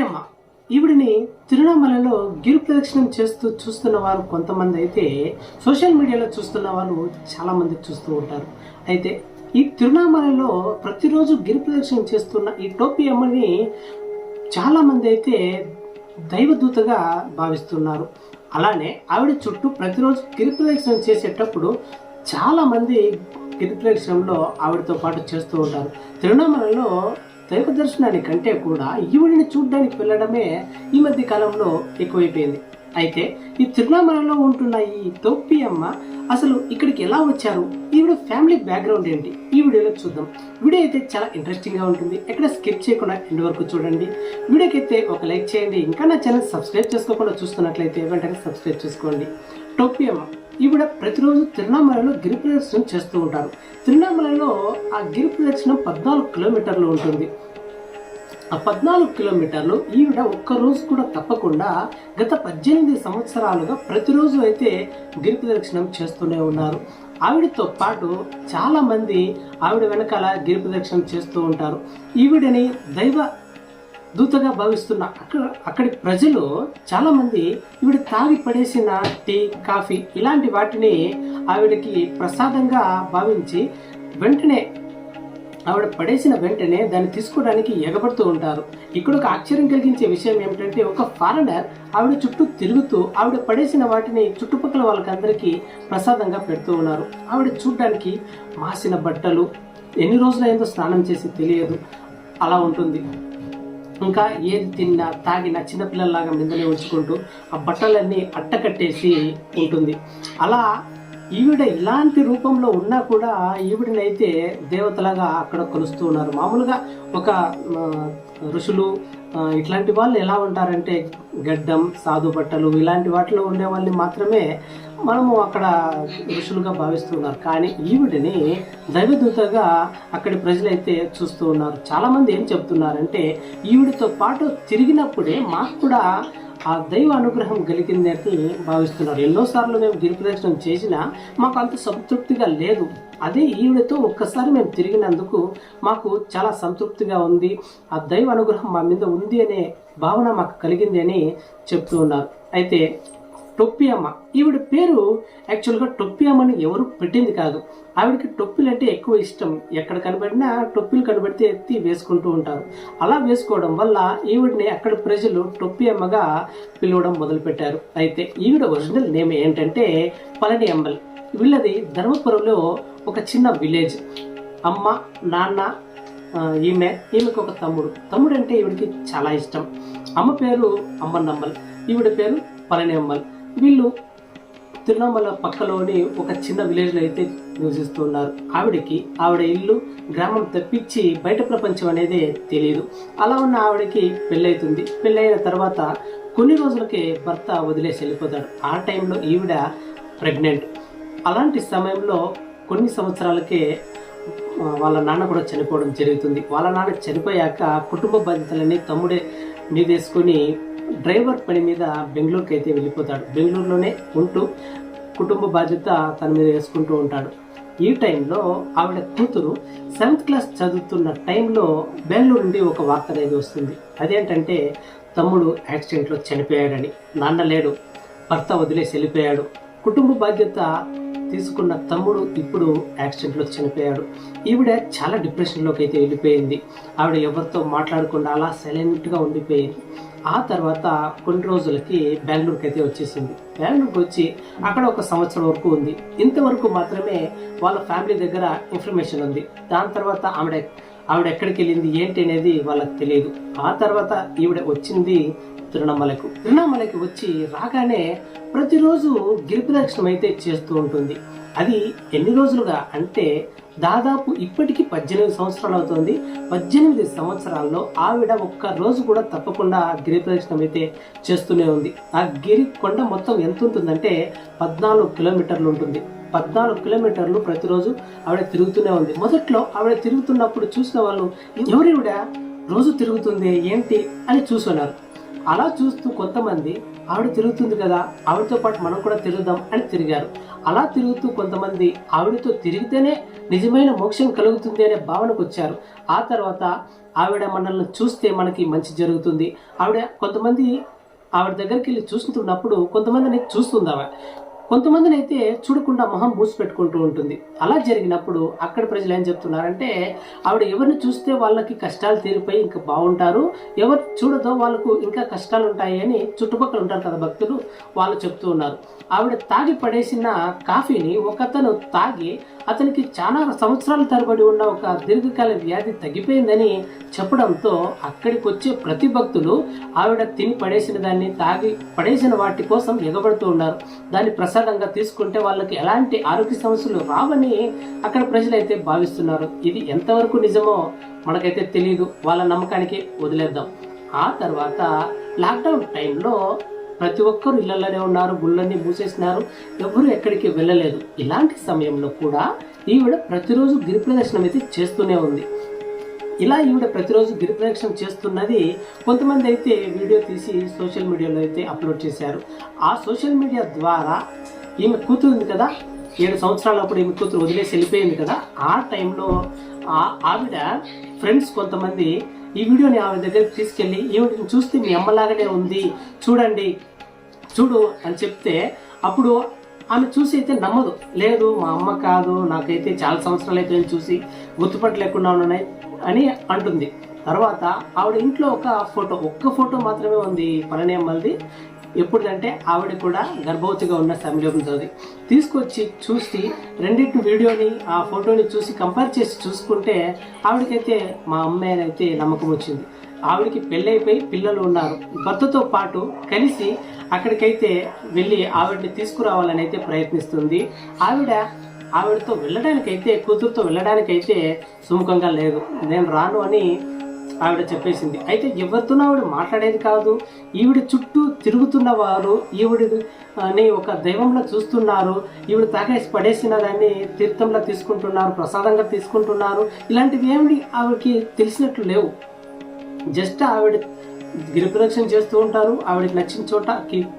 అమ్మ. ఈవిడిని తిరునామలలో గిరు ప్రదక్షిణం చేస్తూ చూస్తున్న వారు కొంతమంది అయితే సోషల్ మీడియాలో చూస్తున్న వాళ్ళు చాలామంది చూస్తూ ఉంటారు. అయితే ఈ తిరునామలలో ప్రతిరోజు గిరి ప్రదక్షిణం చేస్తున్న ఈ టోపీ అమ్మని చాలామంది అయితే దైవదూతగా భావిస్తున్నారు. అలానే ఆవిడ చుట్టూ ప్రతిరోజు గిరి ప్రదక్షిణం చేసేటప్పుడు చాలామంది గిరి ప్రదక్షిణంలో ఆవిడతో పాటు చేస్తూ ఉంటారు. తిరునామలలో దైవ దర్శనానికి కంటే కూడా ఈవిడిని చూడడానికి వెళ్ళడమే ఈ మధ్య కాలంలో ఎక్కువైపోయింది. అయితే ఈ తిరునామలలో ఉంటున్న ఈ తొప్పి అమ్మ అసలు ఇక్కడికి ఎలా వచ్చారు? ఈవిడ ఫ్యామిలీ బ్యాక్గ్రౌండ్ ఏంటి? ఈ వీడియోలో చూద్దాం. వీడియో అయితే చాలా ఇంట్రెస్టింగ్గా ఉంటుంది. ఎక్కడ స్కిప్ చేయకుండా ఎండ్ వరకు చూడండి. వీడియోకి అయితే ఒక లైక్ చేయండి. ఇంకా నా ఛానల్ సబ్స్క్రైబ్ చేసుకోకుండా చూస్తున్నట్లయితే వెంటనే సబ్స్క్రైబ్ చేసుకోండి. టొప్పి అమ్మ. ఈవిడ ప్రతిరోజు తిరుణామలలో గిరి ప్రదక్షిణం చేస్తూ ఉంటారు. తిరుణామలలో ఆ గిరి ప్రదక్షిణం పద్నాలుగు కిలోమీటర్లు ఉంటుంది. ఆ పద్నాలుగు కిలోమీటర్లు ఈవిడ ఒక్క రోజు కూడా తప్పకుండా గత పద్దెనిమిది సంవత్సరాలుగా ప్రతిరోజు అయితే గిరి ప్రదక్షిణం చేస్తూనే ఉన్నారు. ఆవిడతో పాటు చాలామంది ఆవిడ వెనకాల గిరి ప్రదక్షిణం చేస్తూ ఉంటారు. ఈవిడని దైవ దూతగా భావిస్తున్న అక్కడ అక్కడి ప్రజలు చాలామంది ఈవిడ తాగి పడేసిన టీ కాఫీ ఇలాంటి వాటిని ఆవిడకి ప్రసాదంగా భావించి వెంటనే ఆవిడ పడేసిన వెంటనే దాన్ని తీసుకోవడానికి ఎగబడుతూ ఉంటారు. ఇక్కడ ఒక ఆశ్చర్యం కలిగించే విషయం ఏమిటంటే ఒక ఫారెనర్ ఆవిడ చుట్టూ తిరుగుతూ ఆవిడ పడేసిన వాటిని చుట్టుపక్కల వాళ్ళకందరికీ ప్రసాదంగా పెడుతూ ఉన్నారు. ఆవిడ చూడడానికి మాసిన బట్టలు ఎన్ని రోజులైందో స్నానం చేసి తెలియదు. అలా ఉంటుంది. ఇంకా ఏది తిన్నా తాగినా చిన్నపిల్లల్లాగా మిందనే ఉంచుకుంటూ ఆ బట్టలన్నీ అట్టకట్టేసి ఉంటుంది. అలా ఈవిడ ఇలాంటి రూపంలో ఉన్నా కూడా ఈవిడనైతే దేవతలాగా అక్కడ కొలుస్తూ ఉన్నారు. మామూలుగా ఒక ఋషులు ఇట్లాంటి వాళ్ళు ఎలా ఉంటారంటే గడ్డం సాధు బట్టలు ఇలాంటి వాటిలో ఉండే వాళ్ళని మాత్రమే మనము అక్కడ ఋషులుగా భావిస్తున్నారు. కానీ ఈవిడిని దైవదూతగా అక్కడి ప్రజలైతే చూస్తూ ఉన్నారు. చాలామంది ఏం చెప్తున్నారంటే ఈవిడితో పాటు తిరిగినప్పుడే మాకు కూడా ఆ దైవ అనుగ్రహం కలిగింది అని భావిస్తున్నారు. ఎన్నోసార్లు మేము గిరి ప్రదక్షిణం చేసినా మాకు అంత సంతృప్తిగా లేదు. అదే ఈవిడతో ఒక్కసారి మేము తిరిగినందుకు మాకు చాలా సంతృప్తిగా ఉంది. ఆ దైవ అనుగ్రహం మా మీద ఉంది అనే భావన మాకు కలిగింది అని చెప్తూ ఉన్నారు. అయితే టొప్పి అమ్మ ఈవిడ పేరు యాక్చువల్గా టొప్పియమ్మని ఎవరు పెట్టింది కాదు. ఆవిడకి టొప్పిలు అంటే ఎక్కువ ఇష్టం. ఎక్కడ కనబడినా టొప్పిలు కనబడితే ఎత్తి వేసుకుంటూ ఉంటారు. అలా వేసుకోవడం వల్ల ఈవిడని అక్కడ ప్రజలు టొప్పి అమ్మగా పిలవడం మొదలుపెట్టారు. అయితే ఈవిడ ఒరిజినల్ నేమ్ ఏంటంటే పళని అంబల్ వీళ్ళది ధర్మపురంలో ఒక చిన్న విలేజ్. అమ్మ నాన్న ఈమె ఈమెకు ఒక తమ్ముడు. తమ్ముడు అంటే ఈవిడికి చాలా ఇష్టం. అమ్మ పేరు అమ్మన్నమ్మల్ ఈవిడ పేరు పళని అమ్మల్ వీళ్ళు తిరునామల పక్కలోని ఒక చిన్న విలేజ్లో అయితే నివసిస్తున్నారు. ఆవిడకి ఆవిడ ఇల్లు గ్రామం తప్పించి బయట ప్రపంచం అనేది తెలియదు అలా ఉన్న ఆవిడకి పెళ్ళైతుంది. పెళ్ళైన తర్వాత కొన్ని రోజులకే భర్త వదిలేసి వెళ్ళిపోతాడు. ఆ టైంలో ఈవిడ ప్రెగ్నెంట్. అలాంటి సమయంలో కొన్ని సంవత్సరాలకే వాళ్ళ నాన్న కూడా చనిపోవడం జరుగుతుంది. వాళ్ళ నాన్న చనిపోయాక కుటుంబ బాధ్యతలన్నీ తమ్ముడే మీదేసుకొని డ్రైవర్ పని మీద బెంగళూరుకి అయితే వెళ్ళిపోతాడు. బెంగళూరులోనే ఉంటూ కుటుంబ బాధ్యత తన మీద వేసుకుంటూ ఉంటాడు. ఈ టైంలో ఆవిడ కూతురు సెవెంత్ క్లాస్ చదువుతున్న టైంలో బెంగళూరు నుండి ఒక వార్త అనేది వస్తుంది. అదేంటంటే తమ్ముడు యాక్సిడెంట్లో చనిపోయాడని. నాన్న లేడు. భర్త వదిలేసి వెళ్ళిపోయాడు. కుటుంబ బాధ్యత తీసుకున్న తమ్ముడు ఇప్పుడు యాక్సిడెంట్లో చనిపోయాడు. ఈవిడ చాలా డిప్రెషన్లోకి అయితే వెళ్ళిపోయింది. ఆవిడ ఎవరితో మాట్లాడకుండా అలా సైలెంట్గా ఉండిపోయింది. ఆ తర్వాత కొన్ని రోజులకి బెంగళూరుకి అయితే వచ్చేసింది. బెంగళూరుకి వచ్చి అక్కడ ఒక సంవత్సరం వరకు ఉంది. ఇంతవరకు మాత్రమే వాళ్ళ ఫ్యామిలీ దగ్గర ఇన్ఫర్మేషన్ ఉంది. దాని తర్వాత ఆవిడ ఆవిడ ఎక్కడికి వెళ్ళింది ఏంటి అనేది వాళ్ళకి తెలియదు. ఆ తర్వాత ఈవిడ వచ్చింది తిరుణమలకు తిరుణమలకి వచ్చి రాగానే ప్రతిరోజు గిరి ప్రదక్షిణం అయితే చేస్తూ ఉంటుంది. అది ఎన్ని రోజులుగా అంటే దాదాపు ఇప్పటికి పద్దెనిమిది సంవత్సరాలు అవుతుంది. పద్దెనిమిది సంవత్సరాల్లో ఆవిడ ఒక్క రోజు కూడా తప్పకుండా గిరి ప్రదక్షిణం అయితే చేస్తూనే ఉంది. ఆ గిరి కొండ మొత్తం ఎంత ఉంటుందంటే పద్నాలుగు కిలోమీటర్లు ఉంటుంది. పద్నాలుగు కిలోమీటర్లు ప్రతిరోజు ఆవిడ తిరుగుతూనే ఉంది. మొదట్లో ఆవిడ తిరుగుతున్నప్పుడు చూసిన వాళ్ళు ఎవరివిడ రోజు తిరుగుతుంది ఏంటి? అని చూసున్నారు. అలా చూస్తూ కొంతమంది ఆవిడ తిరుగుతుంది కదా ఆవిడతో పాటు మనం కూడా తిరుగుదాం అని తిరిగారు. అలా తిరుగుతూ కొంతమంది ఆవిడతో తిరిగితేనే నిజమైన మోక్షం కలుగుతుంది అనే భావనకు వచ్చారు. ఆ తర్వాత ఆవిడ మనల్ని చూస్తే మనకి మంచి జరుగుతుంది. ఆవిడ కొంతమంది ఆవిడ దగ్గరికి వెళ్ళి చూస్తున్నప్పుడు కొంతమందిని చూస్తుంది ఆవిడ. కొంతమందిని అయితే చూడకుండా మొహం మూసి పెట్టుకుంటూ ఉంటుంది. అలా జరిగినప్పుడు అక్కడ ప్రజలు ఏం చెప్తున్నారంటే ఆవిడ ఎవరిని చూస్తే వాళ్ళకి కష్టాలు తీరిపోయి ఇంకా బాగుంటారు ఎవరు చూడదో వాళ్ళకు ఇంకా కష్టాలు ఉంటాయి అని చుట్టుపక్కల ఉంటారు కదా భక్తులు వాళ్ళు చెప్తూ ఉన్నారు. ఆవిడ తాగి పడేసిన కాఫీని ఒకతను తాగి అతనికి చాలా సంవత్సరాల తరబడి ఉన్న ఒక దీర్ఘకాల వ్యాధి తగ్గిపోయిందని చెప్పడంతో అక్కడికి వచ్చే ప్రతి భక్తులు ఆవిడ తిని పడేసిన దాన్ని తాగి పడేసిన వాటి కోసం ఎగబడుతూ ఉన్నారు. దాని ప్రసాద ప్రసాదంగా తీసుకుంటే వాళ్ళకి ఎలాంటి ఆరోగ్య సమస్యలు రావని అక్కడ ప్రజలైతే భావిస్తున్నారు. ఇది ఎంతవరకు నిజమో మనకైతే తెలియదు వాళ్ళ నమ్మకానికి వదిలేద్దాం. ఆ తర్వాత లాక్డౌన్ టైంలో ప్రతి ఒక్కరు ఇళ్ళలోనే ఉన్నారు గుళ్ళన్నీ మూసేసినారు. ఎవరు ఎక్కడికి వెళ్ళలేదు. ఇలాంటి సమయంలో కూడా ఈవిడ ప్రతిరోజు గిరి ప్రదర్శనం అయితే చేస్తూనే ఉంది. ఇలా ఈవిడ ప్రతిరోజు గిరి చేస్తున్నది కొంతమంది అయితే వీడియో తీసి సోషల్ మీడియాలో అయితే అప్లోడ్ చేశారు. ఆ సోషల్ మీడియా ద్వారా ఈమె కూతురు ఉంది కదా? ఏడు సంవత్సరాలప్పుడు ఈమె కూతురు వదిలేసి వెళ్ళిపోయింది కదా? ఆ టైంలో ఆ ఆవిడ ఫ్రెండ్స్ కొంతమంది ఈ వీడియోని ఆవిడ దగ్గరికి తీసుకెళ్ళి ఈవిడని చూస్తే మీ అమ్మలాగానే ఉంది చూడండి చూడు అని చెప్తే అప్పుడు ఆమె చూసి అయితే నమ్మదు. లేదు మా అమ్మ కాదు నాకైతే చాలా సంవత్సరాలు అయితే చూసి గుర్తుపట్టలేకుండా ఉన్నాయి అని అంటుంది. తర్వాత ఆవిడ ఇంట్లో ఒక ఫోటో ఒక్క ఫోటో మాత్రమే ఉంది పళని అమ్మది ఎప్పుడంటే ఆవిడ కూడా గర్భవతిగా ఉన్న సమయంలో ఉంటుంది తీసుకొచ్చి చూసి రెండింటి వీడియోని ఆ ఫోటోని చూసి కంపేర్ చేసి చూసుకుంటే ఆవిడకైతే మా అమ్మాయి అయితే నమ్మకం వచ్చింది. ఆవిడకి పెళ్ళైపోయి పిల్లలు ఉన్నారు. భర్తతో పాటు కలిసి అక్కడికైతే వెళ్ళి ఆవిడని తీసుకురావాలని అయితే ప్రయత్నిస్తుంది. ఆవిడ ఆవిడతో వెళ్ళడానికైతే కూతురుతో వెళ్ళడానికైతే సుముఖంగా లేదు. నేను రాను అని ఆవిడ చెప్పేసింది. అయితే ఎవరితోనో ఆవిడ మాట్లాడేది కాదు. ఈవిడ చుట్టూ తిరుగుతున్న వారు ఈవిడ అని ఒక దైవంలో చూస్తున్నారు. ఈవిడ తాగేసి పడేసిన దాన్ని తీర్థంలో తీసుకుంటున్నారు ప్రసాదంగా తీసుకుంటున్నారు. ఇలాంటివి ఏమిటి ఆవిడకి తెలిసినట్లు లేవు. జస్ట్ ఆవిడ గిరిప్రదక్షిణ చేస్తూ ఉంటారు. ఆవిడకి నచ్చిన చోట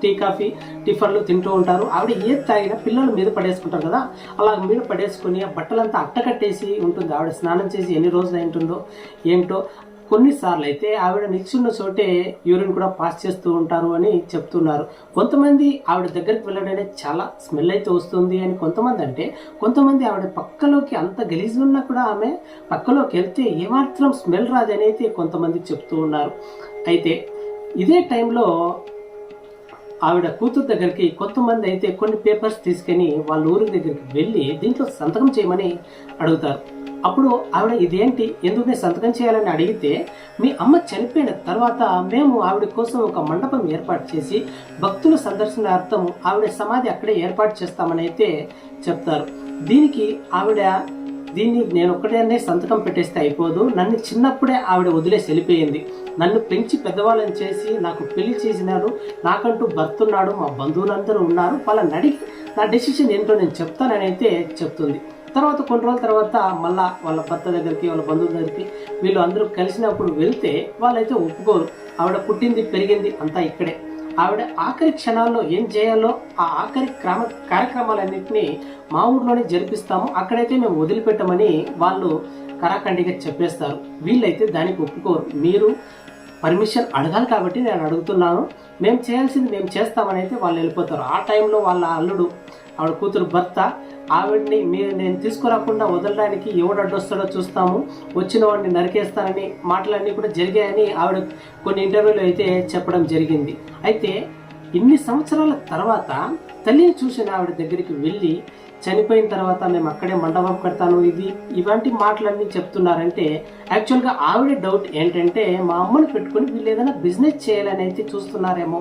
టీ కాఫీ టిఫన్లు తింటూ ఉంటారు. ఆవిడ ఏది తాగినా పిల్లలు మీద పడేసుకుంటారు కదా. అలా మీద పడేసుకుని ఆ బట్టలంతా అట్టకట్టేసి ఉంటుంది. ఆవిడ స్నానం చేసి ఎన్ని రోజులు అయి ఉంటుందో ఏంటో కొన్నిసార్లు అయితే ఆవిడ నిల్చున్న చోటే యూరిన్ కూడా పాస్ చేస్తూ ఉంటారు అని చెప్తున్నారు. కొంతమంది ఆవిడ దగ్గరికి వెళ్ళడానికి చాలా స్మెల్ అయితే వస్తుంది అని కొంతమంది అంటే కొంతమంది ఆవిడ పక్కలోకి అంత గలీజ్ ఉన్నా కూడా ఆమె పక్కలోకి వెళ్తే ఏమాత్రం స్మెల్ రాదని అయితే కొంతమంది చెప్తూ ఉన్నారు. అయితే ఇదే టైంలో ఆవిడ కూతురు దగ్గరికి కొంతమంది అయితే కొన్ని పేపర్స్ తీసుకొని వాళ్ళ ఊరి దగ్గరికి వెళ్ళి దీంట్లో సంతకం చేయమని అడుగుతారు. అప్పుడు ఆవిడ ఇదేంటి ఎందుకు నేను సంతకం చేయాలని అడిగితే మీ అమ్మ చనిపోయిన తర్వాత మేము ఆవిడ కోసం ఒక మండపం ఏర్పాటు చేసి భక్తుల సందర్శనార్థం ఆవిడ సమాధి అక్కడే ఏర్పాటు చేస్తామని అయితే చెప్తారు. దీనికి ఆవిడ దీన్ని నేను ఒక్కడే సంతకం పెట్టేస్తే అయిపోదు. నన్ను చిన్నప్పుడే ఆవిడ వదిలేసి వెళ్ళిపోయింది. నన్ను పెంచి పెద్దవాళ్ళని చేసి నాకు పెళ్ళి చేసినారు. నాకంటూ భర్త ఉన్నాడు మా బంధువులందరూ ఉన్నారు. వాళ్ళని అడిగి నా డెసిషన్ ఏంటో నేను చెప్తానని అయితే చెప్తుంది. తర్వాత కొన్ని రోజుల తర్వాత మళ్ళా వాళ్ళ భర్త దగ్గరికి వాళ్ళ బంధువుల దగ్గరికి వీళ్ళు అందరూ కలిసినప్పుడు వెళ్తే వాళ్ళైతే ఒప్పుకోరు. ఆవిడ పుట్టింది పెరిగింది అంతా ఇక్కడే. ఆవిడ ఆఖరి క్షణాల్లో ఏం చేయాలో ఆ ఆఖరి క్రమ కార్యక్రమాలన్నింటినీ మా ఊర్లోనే జరిపిస్తాము అక్కడైతే మేము వదిలిపెట్టమని వాళ్ళు కరాఖండిగా చెప్పేస్తారు. వీళ్ళైతే దానికి ఒప్పుకోరు. మీరు పర్మిషన్ అడగాలి కాబట్టి నేను అడుగుతున్నాను. మేము చేయాల్సింది మేము చేస్తామని అయితే వాళ్ళు వెళ్ళిపోతారు. ఆ టైంలో వాళ్ళ అల్లుడు ఆవిడ కూతురు భర్త ఆవిడ్ని మీరు నేను తీసుకురాకుండా వదలడానికి ఎవడు అడ్డొస్తాడో చూస్తాము. వచ్చిన వాడిని నరికేస్తానని మాటలన్నీ కూడా జరిగాయని ఆవిడ కొన్ని ఇంటర్వ్యూలో అయితే చెప్పడం జరిగింది. అయితే ఇన్ని సంవత్సరాల తర్వాత తల్లిని చూసిన ఆవిడ దగ్గరికి వెళ్ళి చనిపోయిన తర్వాత మేము అక్కడే మండపం కడతాను. ఇది ఇలాంటి మాటలన్నీ చెప్తున్నారంటే యాక్చువల్గా ఆవిడ డౌట్ ఏంటంటే మా అమ్మను పెట్టుకుని వీళ్ళు ఏదైనా బిజినెస్ చేయాలని అయితే చూస్తున్నారేమో.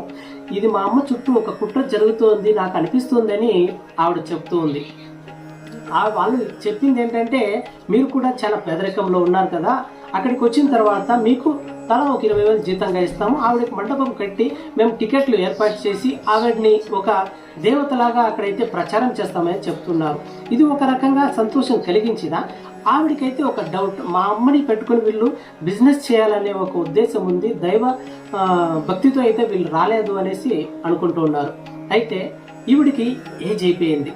ఇది మా అమ్మ చుట్టూ ఒక కుట్ర జరుగుతోంది నాకు అనిపిస్తుందని ఆవిడ చెప్తూ ఉంది వాళ్ళు చెప్పింది ఏంటంటే మీరు కూడా చాలా పేదరికంలో ఉన్నారు కదా అక్కడికి వచ్చిన తర్వాత మీకు తలా ఒక ఇరవై వేలు జీతంగా ఇస్తాము ఆవిడకి మండపం కట్టి మేము టికెట్లు ఏర్పాటు చేసి ఆవిడని ఒక దేవతలాగా అక్కడైతే ప్రచారం చేస్తామని చెప్తున్నారు. ఇది ఒక రకంగా సంతోషం కలిగించిన ఆవిడకైతే ఒక డౌట్ మా అమ్మని పెట్టుకుని వీళ్ళు బిజినెస్ చేయాలనే ఒక ఉద్దేశం ఉంది దైవ భక్తితో అయితే వీళ్ళు రాలేదు అనేసి అనుకుంటూ ఉన్నారు. అయితే ఈవిడికి ఏజ్ అయిపోయింది.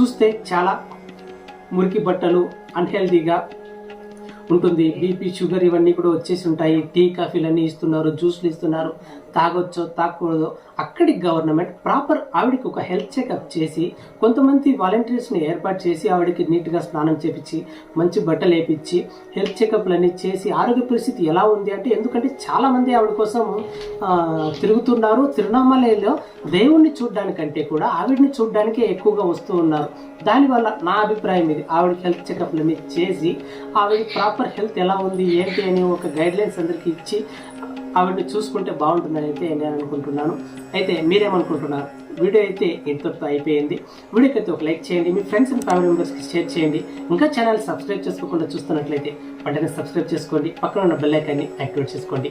చూస్తే చాలా మురికి బట్టలు అన్హెల్దీగా ఉంటుంది. బీపీ షుగర్ ఇవన్నీ కూడా వచ్చేసి ఉంటాయి. టీ కాఫీలు అన్నీ ఇస్తున్నారు జ్యూస్లు ఇస్తున్నారు. తాగొచ్చో తాగకూడదో అక్కడి గవర్నమెంట్ ప్రాపర్ ఆవిడకి ఒక హెల్త్ చెకప్ చేసి కొంతమంది వాలంటీర్స్ని ఏర్పాటు చేసి ఆవిడకి నీట్గా స్నానం చేపించి మంచి బట్టలు వేపించి హెల్త్ చెకప్లు అన్ని చేసి ఆరోగ్య పరిస్థితి ఎలా ఉంది అంటే ఎందుకంటే చాలామంది ఆవిడ కోసం తిరుగుతున్నారు. తిరునామలలో దేవుణ్ణి చూడడానికంటే కూడా ఆవిడని చూడడానికే ఎక్కువగా వస్తూ ఉన్నారు. దానివల్ల నా అభిప్రాయం ఇది. ఆవిడకి హెల్త్ చెకప్లు అన్ని చేసి ఆవిడ ప్రాపర్ హెల్త్ ఎలా ఉంది ఏంటి అని ఒక గైడ్లైన్స్ అందరికీ ఇచ్చి ఆవిడని చూసుకుంటే బాగుంటుందని అయితే నేను అనుకుంటున్నాను. అయితే మీరేమనుకుంటున్నారు? వీడియో అయితే ఇంతటితో అయిపోయింది. వీడియోకి అయితే ఒక లైక్ చేయండి. మీ ఫ్రెండ్స్ అండ్ ఫ్యామిలీ మెంబర్స్కి షేర్ చేయండి. ఇంకా ఛానల్ సబ్స్క్రైబ్ చేసుకోకుండా చూస్తున్నట్లయితే వెంటనే సబ్స్క్రైబ్ చేసుకోండి. పక్కన ఉన్న బెల్ ఐకాన్ని యాక్టివేట్ చేసుకోండి.